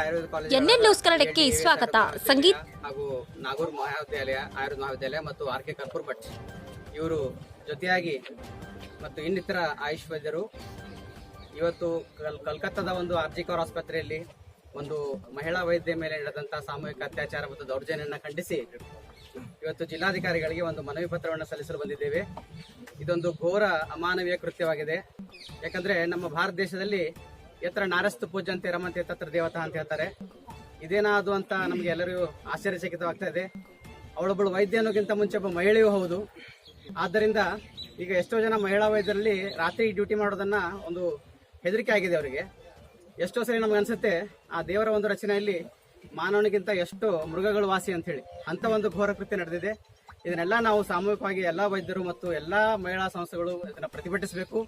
Ayurveda college NN news ಕನ್ನಡಕ್ಕೆ ಸ್ವಾಗತ. ಸಂಗೀತ್. ಹಾಗೂ ನಾಗೂರ್ ಮಹಾವಿದ್ಯಾಲಯ ಆಯುರ್ವೇದ ಮಹಾವಿದ್ಯಾಲಯ ಮತ್ತು ಆರ್ ಕೆ ಕರ್ಪೂರ್ ಭಟ್. ಇವರು ಜೊತೆಯಾಗಿ ಮತ್ತು ಇನ್ನಿತರ ಆಯುಷ್ ವೈದ್ಯರು ಇವತ್ತು ಕಲ್ ಕಲ್ಕತ್ತಾದ ಒಂದು ಆರ್ಜಿಕರ್ ಆಸ್ಪತ್ರೆಯಲ್ಲಿ ಒಂದು ಮಹಿಳಾ ವೈದ್ಯ ಮೇಲೆ ನಡೆದಂತಹ ಸಾಮೂಹಿಕ ಅತ್ಯಾಚಾರ ಮತ್ತು ದೌರ್ಜನ್ಯವನ್ನು ಖಂಡಿಸಿ ಇವತ್ತು ಜಿಲ್ಲಾಧಿಕಾರಿಗಳಿಗೆ ಒಂದು ಮನವಿ ಪತ್ರವನ್ನು ಸಲ್ಲಿಸಲು ಬಂದಿದ್ದೇವೆ. ಇದೊಂದು ಘೋರ ಅಮಾನವೀಯ ಕೃತ್ಯವಾಗಿದೆ. ಯಾಕಂದ್ರೆ ನಮ್ಮ ಭಾರತ ದೇಶದಲ್ಲಿ ಎತ್ತರ ನಾರಸ್ತು ಪೂಜಂತೆ ರಮಂತೆ ತತ್ರ ದೇವತಾ ಅಂತ ಹೇಳ್ತಾರೆ. ಇದೇನಾದು ಅಂತ ನಮಗೆ ಎಲ್ಲರಿಗೂ ಆಶ್ಚರ್ಯಚಕಿತವಾಗ್ತಾ ಇದೆ. ಅವಳೊಬ್ಬಳು ವೈದ್ಯ ಅನ್ನೋಕ್ಕಿಂತ ಮುಂಚೆ ಒಬ್ಬ ಮಹಿಳೆಯೂ ಹೌದು. ಆದ್ದರಿಂದ ಈಗ ಎಷ್ಟೋ ಜನ ಮಹಿಳಾ ವೈದ್ಯರಲ್ಲಿ ರಾತ್ರಿ ಡ್ಯೂಟಿ ಮಾಡೋದನ್ನ ಒಂದು ಹೆದರಿಕೆ ಆಗಿದೆ ಅವರಿಗೆ. ಎಷ್ಟೋ ಸರಿ ನಮ್ಗೆ ಅನ್ಸುತ್ತೆ, ಆ ದೇವರ ಒಂದು ರಚನೆಯಲ್ಲಿ ಮಾನವನಿಗಿಂತ ಎಷ್ಟು ಮೃಗಗಳು ವಾಸಿ ಅಂತ ಹೇಳಿ ಅಂತ ಒಂದು ಘೋರ ಕೃತ್ಯ ನಡೆದಿದೆ. ಇದನ್ನೆಲ್ಲ ನಾವು ಸಾಮೂಹಿಕವಾಗಿ ಎಲ್ಲ ವೈದ್ಯರು ಮತ್ತು ಎಲ್ಲ ಮಹಿಳಾ ಸಂಸ್ಥೆಗಳು ಇದನ್ನು ಪ್ರತಿಭಟಿಸಬೇಕು.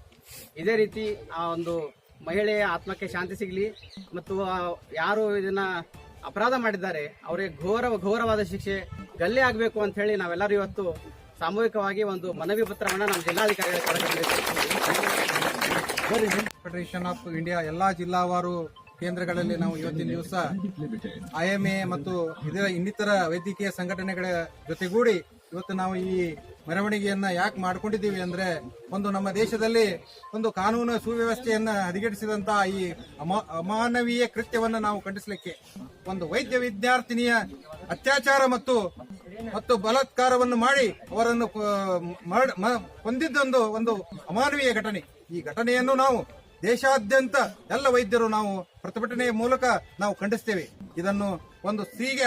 ಇದೇ ರೀತಿ ಆ ಒಂದು ಮಹಿಳೆಯ ಆತ್ಮಕ್ಕೆ ಶಾಂತಿ ಸಿಗಲಿ ಮತ್ತು ಯಾರು ಇದನ್ನ ಅಪರಾಧ ಮಾಡಿದ್ದಾರೆ, ಅವರಿಗೆ ಘೋರ, ಘೋರವಾದ ಶಿಕ್ಷೆ ಗಲ್ಲೆ ಆಗಬೇಕು ಅಂತ ಹೇಳಿ ನಾವೆಲ್ಲರೂ ಇವತ್ತು ಸಾಮೂಹಿಕವಾಗಿ ಒಂದು ಮನವಿ ಪತ್ರವನ್ನು ನಮ್ಮ ಜಿಲ್ಲಾಧಿಕಾರಿಗಳಿಗೆ ಫೆಡರೇಷನ್ ಆಫ್ ಇಂಡಿಯಾ ಎಲ್ಲಾ ಜಿಲ್ಲಾವಾರು ಕೇಂದ್ರಗಳಲ್ಲಿ ನಾವು ಇವತ್ತಿನ ದಿವಸ ಐಎಂಎ ಮತ್ತು ಇದರ ಇನ್ನಿತರ ವೈದ್ಯಕೀಯ ಸಂಘಟನೆಗಳ ಜೊತೆಗೂಡಿ ಇವತ್ತು ನಾವು ಈ ಮೆರವಣಿಗೆಯನ್ನ ಯಾಕೆ ಮಾಡ್ಕೊಂಡಿದ್ದೀವಿ ಅಂದ್ರೆ ಒಂದು ನಮ್ಮ ದೇಶದಲ್ಲಿ ಒಂದು ಕಾನೂನು ಸುವ್ಯವಸ್ಥೆಯನ್ನ ಹದಗೆಡಿಸಿದಂತಹ ಈ ಅಮ- ಅಮಾನವೀಯ ಕೃತ್ಯವನ್ನು ನಾವು ಖಂಡಿಸಲಿಕ್ಕೆ ಒಂದು ವೈದ್ಯ ವಿದ್ಯಾರ್ಥಿನಿಯ ಅತ್ಯಾಚಾರ ಮತ್ತು ಮತ್ತು ಬಲಾತ್ಕಾರವನ್ನು ಮಾಡಿ ಅವರನ್ನು ಹೊಂದಿದ್ದೊಂದು ಒಂದು ಅಮಾನವೀಯ ಘಟನೆ. ಈ ಘಟನೆಯನ್ನು ನಾವು ದೇಶಾದ್ಯಂತ ಎಲ್ಲ ವೈದ್ಯರು ನಾವು ಪ್ರತಿಭಟನೆಯ ಮೂಲಕ ನಾವು ಖಂಡಿಸ್ತೇವೆ. ಇದನ್ನು ಒಂದು ಸ್ತ್ರೀಗೆ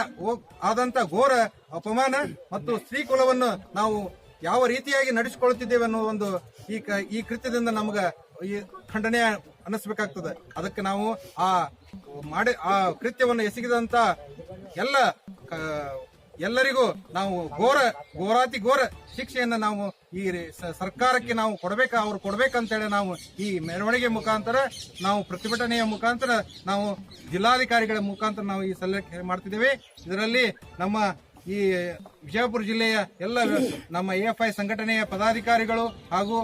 ಆದಂತ ಘೋರ ಅಪಮಾನ ಮತ್ತು ಸ್ತ್ರೀ ಕುಲವನ್ನು ನಾವು ಯಾವ ರೀತಿಯಾಗಿ ನಡೆಸಿಕೊಳ್ಳುತ್ತಿದ್ದೇವೆ ಅನ್ನೋ ಒಂದು ಈ ಈ ಕೃತ್ಯದಿಂದ ನಮ್ಗೆ ಈ ಖಂಡನೆ ಅನ್ನಿಸ್ಬೇಕಾಗ್ತದೆ ಅದಕ್ಕೆ ನಾವು ಆ ಮಾಡಿ, ಆ ಕೃತ್ಯವನ್ನು ಎಸಗಿದಂತ ಎಲ್ಲ ಎಲ್ಲರಿಗೂ ನಾವು ಘೋರ, ಘೋರಾತಿ ಘೋರ ಶಿಕ್ಷೆಯನ್ನು ನಾವು ಈ ಸರ್ಕಾರಕ್ಕೆ ನಾವು ಕೊಡಬೇಕ, ಅವ್ರು ಕೊಡ್ಬೇಕಂತೇಳಿ ನಾವು ಈ ಮೆರವಣಿಗೆ ಮುಖಾಂತರ, ನಾವು ಪ್ರತಿಭಟನೆಯ ಮುಖಾಂತರ ನಾವು ಜಿಲ್ಲಾಧಿಕಾರಿಗಳ ಮುಖಾಂತರ ನಾವು ಈ ಸಲಹೆ ಮಾಡ್ತಿದ್ದೇವೆ. ಇದರಲ್ಲಿ ನಮ್ಮ ಈ ವಿಜಯಪುರ ಜಿಲ್ಲೆಯ ಎಲ್ಲ ನಮ್ಮ ಎಎಫ್ಐ ಸಂಘಟನೆಯ ಪದಾಧಿಕಾರಿಗಳು ಹಾಗೂ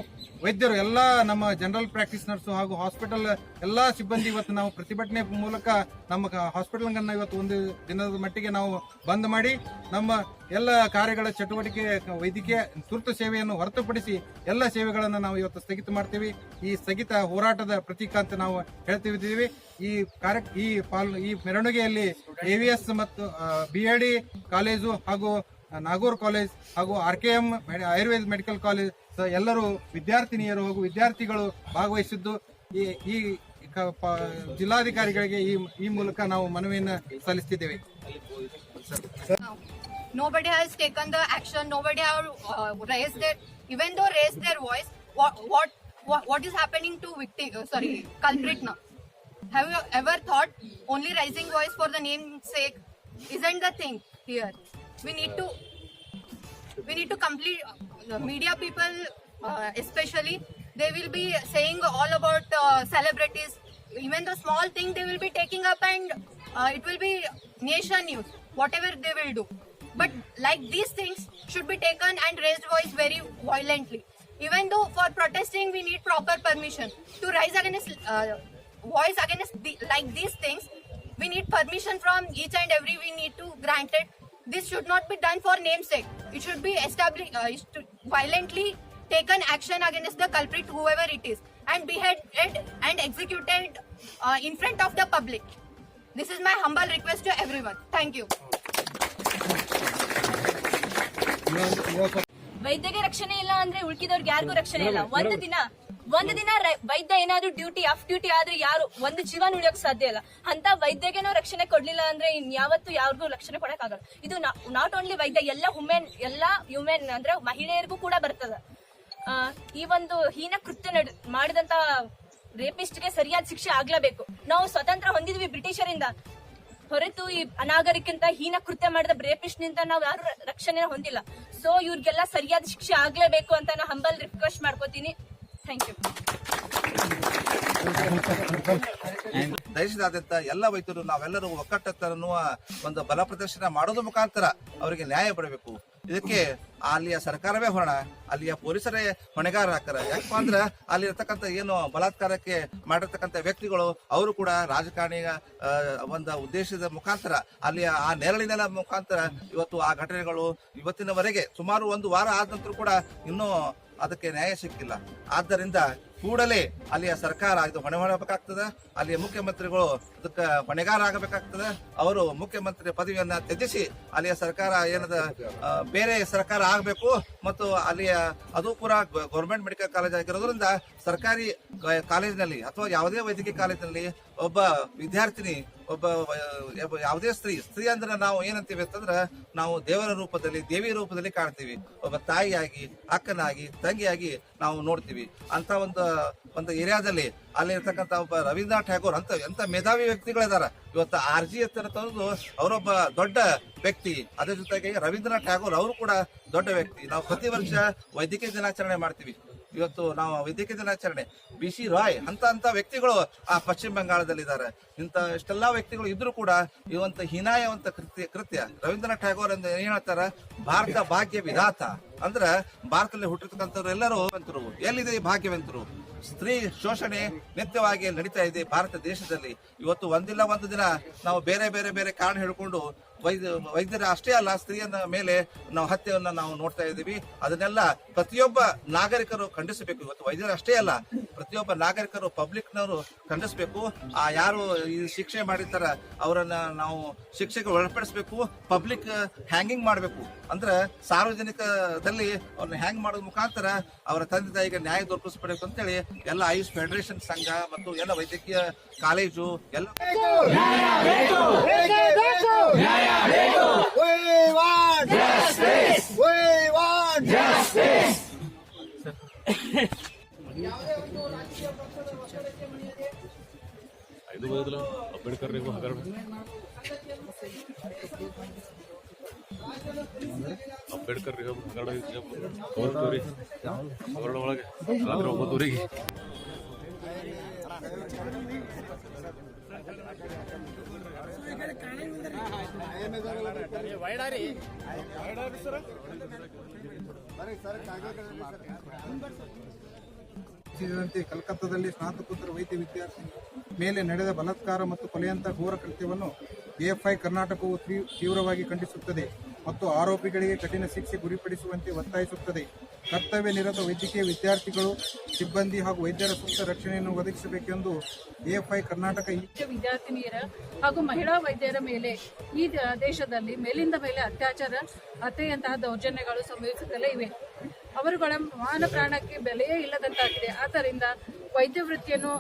ವೈದ್ಯರು ಎಲ್ಲ ನಮ್ಮ ಜನರಲ್ ಪ್ರಾಕ್ಟೀಸ್ ನರ್ಸು ಹಾಗೂ ಹಾಸ್ಪಿಟಲ್ ಎಲ್ಲ ಸಿಬ್ಬಂದಿ ಇವತ್ತು ನಾವು ಪ್ರತಿಭಟನೆ ಮೂಲಕ ನಮ್ಮ ಹಾಸ್ಪಿಟಲ್ ಅನ್ನು ಇವತ್ತು ಒಂದು ದಿನದ ಮಟ್ಟಿಗೆ ನಾವು ಬಂದ್ ಮಾಡಿ ನಮ್ಮ ಎಲ್ಲ ಕಾರ್ಯಗಳ ಚಟುವಟಿಕೆ ವೈದ್ಯಕೀಯ ತುರ್ತು ಸೇವೆಯನ್ನು ಹೊರತುಪಡಿಸಿ ಎಲ್ಲ ಸೇವೆಗಳನ್ನು ನಾವು ಇವತ್ತು ಸ್ಥಗಿತ ಮಾಡ್ತೀವಿ. ಈ ಸ್ಥಗಿತ ಹೋರಾಟದ ಪ್ರತೀಕ ಅಂತ ನಾವು ಹೇಳ್ತಿದ್ದೀವಿ. ಈ ಕಾರ್ಯ ಈ ಪಾಲ್ ಈ ಮೆರವಣಿಗೆಯಲ್ಲಿ ಎವಿಎಸ್ ಮತ್ತು ಬಿ ಕಾಲೇಜು ಹಾಗೂ ನಾಗೂರ್ ಕಾಲೇಜ್ ಹಾಗೂ R K M Ayurveda medical college ಎಲ್ಲರೂ ವಿದ್ಯಾರ್ಥಿನಿಯರು ಹಾಗೂ ವಿದ್ಯಾರ್ಥಿಗಳು ಭಾಗವಹಿಸಿದ್ದು ಈ ಈ ಜಿಲ್ಲಾಧಿಕಾರಿಗಳಿಗೆ ಈ ಈ ಮೂಲಕ ನಾವು ಮನವಿಯನ್ನು has taken the action. Nobody have uh, raised their, even though raised their voice. What what what, what is happening to victim? Uh, sorry, culprit now. Have you ever thought only raising voice for the name sake isn't the thing here? We need to we need to complete uh, media people uh, especially they will be saying all about uh, celebrities. Even the small thing they will be taking up and uh, it will be nation news whatever they will do. But like these things should be taken and raised voice very violently. Even though for protesting we need proper permission. To rise against uh, voice against the, like these things we need permission from each and every we need to grant it. This should not be done for namesake it should be established uh, is to violently taken action against the culprit whoever it is and beheaded and executed uh, in front of the public this is my humble request to everyone thank you ವೈದ್ಯಗೆ ರಕ್ಷಣೆ ಇಲ್ಲ ಅಂದ್ರೆ ಉಳ್ಕಿದವ್ರಿಗೆ ಯಾರಿಗೂ ರಕ್ಷಣೆ ಇಲ್ಲ ಒಂದು ದಿನ ಒಂದು ದಿನ ವೈದ್ಯ ಏನಾದ್ರೂ ಡ್ಯೂಟಿ ಆಫ್ ಡ್ಯೂಟಿ ಆದ್ರೆ ಯಾರು, ಒಂದು ಜೀವನ ಉಳಿಯೋಕ್ ಸಾಧ್ಯ ಇಲ್ಲ. ಅಂತ ವೈದ್ಯಗೆನೋ ರಕ್ಷಣೆ ಕೊಡ್ಲಿಲ್ಲ ಅಂದ್ರೆ ಇನ್ ಯಾವತ್ತು ಯಾರಿಗೂ ರಕ್ಷಣೆ ಕೊಡಕ್ ಆಗಲ್ಲ ಇದು ನಾಟ್ ಓನ್ಲಿ ವೈದ್ಯ, ಎಲ್ಲ ಹುಮೆನ್ ಎಲ್ಲ ಹ್ಯೂಮೆನ್ ಅಂದ್ರೆ ಮಹಿಳೆಯರಿಗೂ ಕೂಡ ಬರ್ತದ. ಈ ಒಂದು ಹೀನ ಕೃತ್ಯ ನಡ್- ಮಾಡಿದಂತ ರೇಪಿಸ್ಟ್ಗೆ ಸರಿಯಾದ ಶಿಕ್ಷೆ ಆಗ್ಲೇಬೇಕು. ನಾವು ಸ್ವತಂತ್ರ ಹೊಂದಿದ್ವಿ ಬ್ರಿಟಿಷರಿಂದ. ಹೊರತು ಈ ಅನಾಗರಿಕಂತ ಹೀನ ಕೃತ್ಯ ಮಾಡಿದ ರೇಪಿಸ್ಟ್ ನಿಂತ ನಾವು ಯಾರು ರಕ್ಷಣೆ ಹೊಂದಿಲ್ಲ. ಸೊ ಇವ್ರಿಗೆಲ್ಲ ಸರಿಯಾದ ಶಿಕ್ಷೆ ಆಗ್ಲೇಬೇಕು ಅಂತ ನಾ ಹಂಬಲ್ ರಿಕ್ವೆಸ್ಟ್ ಮಾಡ್ಕೋತೀನಿ. ಥ್ಯಾಂಕ್ ಯು ದೇಶದಾದ್ಯಂತ ಎಲ್ಲ ವೈದ್ಯರು, ನಾವೆಲ್ಲರೂ ಒಕ್ಕಟ್ಟನ್ನು ಒಂದು ಬಲ ಪ್ರದರ್ಶನ ಮಾಡೋದ್ರ ಮುಖಾಂತರ ಅವರಿಗೆ ನ್ಯಾಯ ಪಡಬೇಕು. ಇದಕ್ಕೆ ಅಲ್ಲಿಯ ಸರ್ಕಾರವೇ ಹೊರಣ, ಅಲ್ಲಿಯ ಪೊಲೀಸರೇ ಹೊಣೆಗಾರ ಹಾಕ್ತಾರ ಯಾಕಪ್ಪ ಅಂದ್ರೆ ಅಲ್ಲಿ ಇರ್ತಕ್ಕಂಥ ಏನು ಬಲಾತ್ಕಾರಕ್ಕೆ ಮಾಡಿರ್ತಕ್ಕಂಥ ವ್ಯಕ್ತಿಗಳು, ಅವರು ಕೂಡ ರಾಜಕಾರಣಿಯ ಒಂದು ಉದ್ದೇಶದ ಮುಖಾಂತರ, ಅಲ್ಲಿಯ ಆ ನೆರಳಿನ ಮುಖಾಂತರ ಇವತ್ತು ಆ ಘಟನೆಗಳು ಇವತ್ತಿನವರೆಗೆ ಸುಮಾರು ಒಂದು ವಾರ ಆದ ನಂತರ ಕೂಡ ಇನ್ನೂ ಅದಕ್ಕೆ ನ್ಯಾಯ ಸಿಕ್ಕಿಲ್ಲ. ಆದ್ದರಿಂದ ಕೂಡಲೇ ಅಲ್ಲಿಯ ಸರ್ಕಾರ ಇದು ಹೊಣೆ ಹೊಣಬೇಕಾಗ್ತದೆ ಅಲ್ಲಿಯ ಮುಖ್ಯಮಂತ್ರಿಗಳು ಅದಕ್ಕೆ ಹೊಣೆಗಾರ ಆಗಬೇಕಾಗ್ತದೆ. ಅವರು ಮುಖ್ಯಮಂತ್ರಿ ಪದವಿಯನ್ನ ತ್ಯಜಿಸಿ ಅಲ್ಲಿಯ ಸರ್ಕಾರ ಏನದ ಬೇರೆ ಸರ್ಕಾರ ಆಗಬೇಕು ಮತ್ತು ಅಲ್ಲಿಯ ಅದು ಕೂಡ ಗೌರ್ಮೆಂಟ್ ಮೆಡಿಕಲ್ ಕಾಲೇಜ್ ಆಗಿರೋದ್ರಿಂದ ಸರ್ಕಾರಿ ಕಾಲೇಜಿನಲ್ಲಿ ಅಥವಾ ಯಾವುದೇ ವೈದ್ಯಕೀಯ ಕಾಲೇಜಿನಲ್ಲಿ ಒಬ್ಬ ವಿದ್ಯಾರ್ಥಿನಿ ಒಬ್ಬ ಯಾವುದೇ ಸ್ತ್ರೀ ಸ್ತ್ರೀ ಅಂದ್ರೆ ನಾವು ಏನಂತೀವಿ ಅಂತಂದ್ರೆ ನಾವು ದೇವರ ರೂಪದಲ್ಲಿ ದೇವಿ ರೂಪದಲ್ಲಿ ಕಾಣ್ತೀವಿ. ಒಬ್ಬ ತಾಯಿಯಾಗಿ, ಅಕ್ಕನಾಗಿ, ತಂಗಿಯಾಗಿ ನಾವು ನೋಡ್ತೀವಿ. ಅಂತ ಒಂದು ಒಂದು ಏರಿಯಾದಲ್ಲಿ ಅಲ್ಲಿ ಇರ್ತಕ್ಕಂಥ ಒಬ್ಬ ರವೀಂದ್ರನಾಥ್ ಠಾಗೋರ್ ಅಂತ, ಎಂತ ಮೇಧಾವಿ ವ್ಯಕ್ತಿಗಳಿದಾರ ಇವತ್ತು ಆರ್ ಜಿ ಎಸ್ ತಂದು ಅವರೊಬ್ಬ ದೊಡ್ಡ ವ್ಯಕ್ತಿ. ಅದ್ರ ಜೊತೆಗೆ ರವೀಂದ್ರನಾಥ್ ಠಾಗೂರ್ ಅವರು ಕೂಡ ದೊಡ್ಡ ವ್ಯಕ್ತಿ. ನಾವು ಪ್ರತಿ ವರ್ಷ ವೈದ್ಯಕೀಯ ದಿನಾಚರಣೆ ಮಾಡ್ತೀವಿ. ಇವತ್ತು ನಾವು ವೈದ್ಯಕೀಯ ದಿನಾಚರಣೆ. ಬಿ ಸಿ ರಾಯ್ ಅಂತ ಅಂತ ವ್ಯಕ್ತಿಗಳು ಆ ಪಶ್ಚಿಮ ಬಂಗಾಳದಲ್ಲಿದ್ದಾರೆ. ಇಂಥ ಇಷ್ಟೆಲ್ಲ ವ್ಯಕ್ತಿಗಳು ಇದ್ರೂ ಕೂಡ ಇವಂತ ಹೀನಾಯವಂತ ಕೃತ್ಯ ಕೃತ್ಯ ರವೀಂದ್ರನಾಥ್ ಟ್ಯಾಗೋರ್ ಅಂತ ಏನ್ ಹೇಳ್ತಾರ? ಭಾರತ ಭಾಗ್ಯ ವಿಧಾತ. ಅಂದ್ರ ಭಾರತದಲ್ಲಿ ಹುಟ್ಟಿರ್ತಕ್ಕಂಥವ್ರು ಎಲ್ಲರೂ ಎಲ್ಲಿದೆ ಈ ಭಾಗ್ಯವಂತರು? ಸ್ತ್ರೀ ಶೋಷಣೆ ನಿತ್ಯವಾಗಿ ನಡೀತಾ ಇದೆ ಭಾರತ ದೇಶದಲ್ಲಿ. ಇವತ್ತು ಒಂದಿಲ್ಲ ಒಂದು ದಿನ ನಾವು ಬೇರೆ ಬೇರೆ ಬೇರೆ ಕಾರಣ ಹೇಳಿಕೊಂಡು ವೈದ್ಯ ವೈದ್ಯರ ಅಷ್ಟೇ ಅಲ್ಲ ಸ್ತ್ರೀಯನ್ನ ಮೇಲೆ ನಾವು ಹತ್ಯೆಯನ್ನ ನಾವು ನೋಡ್ತಾ ಇದ್ದೀವಿ. ಅದನ್ನೆಲ್ಲ ಪ್ರತಿಯೊಬ್ಬ ನಾಗರಿಕರು ಖಂಡಿಸಬೇಕು. ಇವತ್ತು ವೈದ್ಯರು ಅಷ್ಟೇ ಅಲ್ಲ ಪ್ರತಿಯೊಬ್ಬ ನಾಗರಿಕರು ಪಬ್ಲಿಕ್ನವರು ಖಂಡಿಸಬೇಕು ಆ ಯಾರು ಈ ಶಿಕ್ಷೆ ಮಾಡಿರ್ತಾರ ಅವರನ್ನ ನಾವು ಶಿಕ್ಷೆಗೆ ಒಳಪಡಿಸಬೇಕು ಪಬ್ಲಿಕ್ ಹ್ಯಾಂಗಿಂಗ್ ಮಾಡಬೇಕು ಅಂದ್ರೆ ಸಾರ್ವಜನಿಕದಲ್ಲಿ ಅವ್ರನ್ನ ಹ್ಯಾಂಗ್ ಮಾಡೋದ್ ಮುಖಾಂತರ ಅವರ ತಂದೆ ತಾಯಿಗೆ ನ್ಯಾಯ ದೊರಕಿಸ್ಬೇಕು ಅಂತೇಳಿ ಎಲ್ಲ ಆಯುಷ್ ಫೆಡರೇಷನ್ ಸಂಘ ಮತ್ತು ಎಲ್ಲ ವೈದ್ಯಕೀಯ ಕಾಲೇಜು ಎಲ್ಲ ಐದು ಬದಲು ಅಂಬೇಡ್ಕರ್ರಿಗೂ ಹಗರಣ ಅಂಬೇಡ್ಕರ್ರಿಗೂ ಹಗರಣ ಒಂಬತ್ತೂರಿ ಹಗರಣ ಒಳಗೆ ರಾತ್ರಿ ಒಂಬತ್ತೂರಿಗೆ ಸೇರಿದಂತೆ ಕಲ್ಕತ್ತಾದಲ್ಲಿ ಸ್ನಾತಕೋತ್ತರ ವೈದ್ಯ ವಿದ್ಯಾರ್ಥಿ ಮೇಲೆ ನಡೆದ ಬಲಾತ್ಕಾರ ಮತ್ತು ಕೊಲೆಯಂತಹ ಘೋರ ಕೃತ್ಯವನ್ನು ಎಎಫ್ಐ ಕರ್ನಾಟಕವು ತೀವ್- ತೀವ್ರವಾಗಿ ಖಂಡಿಸುತ್ತದೆ ಮತ್ತು ಆರೋಪಿಗಳಿಗೆ ಕಠಿಣ ಶಿಕ್ಷೆ ಗುರಿಪಡಿಸುವಂತೆ ಒತ್ತಾಯಿಸುತ್ತದೆ. ಕರ್ತವ್ಯ ನಿರತ ವೈದ್ಯಕೀಯ ವಿದ್ಯಾರ್ಥಿಗಳು, ಸಿಬ್ಬಂದಿ ಹಾಗೂ ವೈದ್ಯರ ಸೂಕ್ತ ರಕ್ಷಣೆಯನ್ನು ಒದಗಿಸಬೇಕೆಂದು ಎಎಫ್ಐ ಕರ್ನಾಟಕ ವಿದ್ಯಾರ್ಥಿನಿಯರ ಹಾಗೂ ಮಹಿಳಾ ವೈದ್ಯರ ಮೇಲೆ ಈ ದೇಶದಲ್ಲಿ ಮೇಲಿಂದ ಮೇಲೆ ಅತ್ಯಾಚಾರ ಅತ್ತೆಯಂತಹ ದೌರ್ಜನ್ಯಗಳು ಸಂಭವಿಸುತ್ತಲೇ ಇವೆ. ಅವರುಗಳ ಮಾನ ಪ್ರಾಣಕ್ಕೆ ಬೆಲೆಯೇ ಇಲ್ಲದಂತಾಗಿದೆ. ಆದ್ದರಿಂದ ವೈದ್ಯ ವೃತ್ತಿಯನ್ನು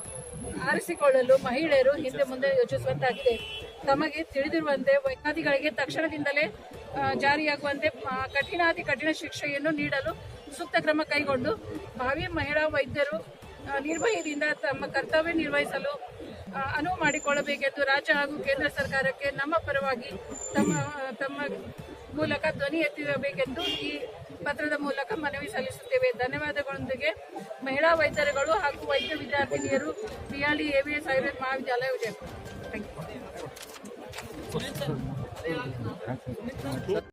ಆರಿಸಿಕೊಳ್ಳಲು ಮಹಿಳೆಯರು ಹಿಂದೆ ಮುಂದೆ ಯೋಚಿಸುವಂತಾಗಿದೆ. ತಮಗೆ ತಿಳಿದಿರುವಂತೆ ವೈದ್ಯಾಧಿಗಳಿಗೆ ತಕ್ಷಣದಿಂದಲೇ ಜಾರಿಯಾಗುವಂತೆ ಕಠಿಣಾತಿ ಕಠಿಣ ಶಿಕ್ಷೆಯನ್ನು ನೀಡಲು ಸೂಕ್ತ ಕ್ರಮ ಕೈಗೊಂಡು ಭಾವಿ ಮಹಿಳಾ ವೈದ್ಯರು ನಿರ್ಭಯದಿಂದ ತಮ್ಮ ಕರ್ತವ್ಯ ನಿರ್ವಹಿಸಲು ಅನುವು ಮಾಡಿಕೊಳ್ಳಬೇಕೆಂದು ರಾಜ್ಯ ಹಾಗೂ ಕೇಂದ್ರ ಸರ್ಕಾರಕ್ಕೆ ನಮ್ಮ ಪರವಾಗಿ ತಮ್ಮ ತಮ್ಮ ಮೂಲಕ ಧ್ವನಿ ಎತ್ತಿರಬೇಕೆಂದು ಈ ಪತ್ರದ ಮೂಲಕ ಮನವಿ ಸಲ್ಲಿಸುತ್ತೇವೆ. ಧನ್ಯವಾದಗಳೊಂದಿಗೆ ಮಹಿಳಾ ವೈದ್ಯರುಗಳು ಹಾಗೂ ವೈದ್ಯ ವಿದ್ಯಾರ್ಥಿನಿಯರು, ಬಿಯಾಲಿ ಎವಿಎಸ್ ಆಯುರ್ವೇದ ಮಹಾವಿದ್ಯಾಲಯ ವಿಜಯಪುರ ಥ್ಯಾಂಕ್ ಯು